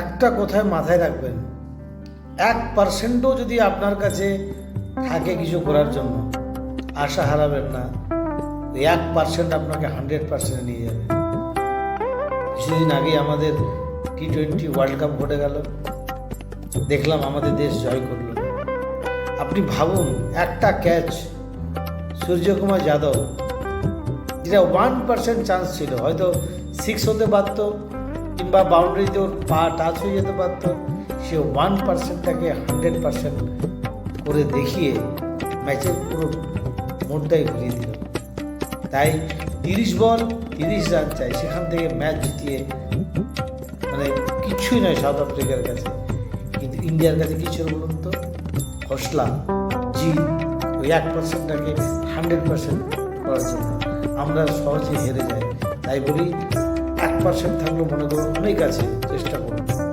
একটা কথায় মাথায় রাখবেন, এক পার্সেন্টও যদি আপনার কাছে থাকে কিছু করার জন্য, আশা হারাবেন না। এক পার্সেন্ট আপনাকে হান্ড্রেড পার্সেন্ট নিয়ে যাবে। কিছুদিন আগে আমাদের টি টোয়েন্টি ওয়ার্ল্ড কাপ ঘটে গেল। দেখলাম আমাদের দেশ জয় করল। আপনি ভাবুন, একটা ক্যাচ সূর্যকুমার যাদব, যেটা ওয়ান পার্সেন্ট চান্স ছিল, হয়তো সিক্স হতে পারত কিংবা বাউন্ডারিতে ওর পা টাচ হয়ে যেতে পারত, সে ওয়ান পার্সেন্টটাকে হান্ড্রেড পার্সেন্ট করে দেখিয়ে ম্যাচের পুরো মোড়টাই ঘুরিয়ে দিল। তাই তিরিশ বল, তিরিশ রান চাই, সেখান থেকে ম্যাচ জিতিয়ে মানে কিছুই নয় সাউথ আফ্রিকার কাছে। কিন্তু ইন্ডিয়ার কাছে কিছু বলুন তো? হসলা জিত, ওই এক পার্সেন্টটাকে হান্ড্রেড পার্সেন্ট করার জন্য। আমরা সহজে হেরে যাই। তাই বলি পার্সেন্ট থাকলেও মনে করুন অনেক আছে চেষ্টা করুন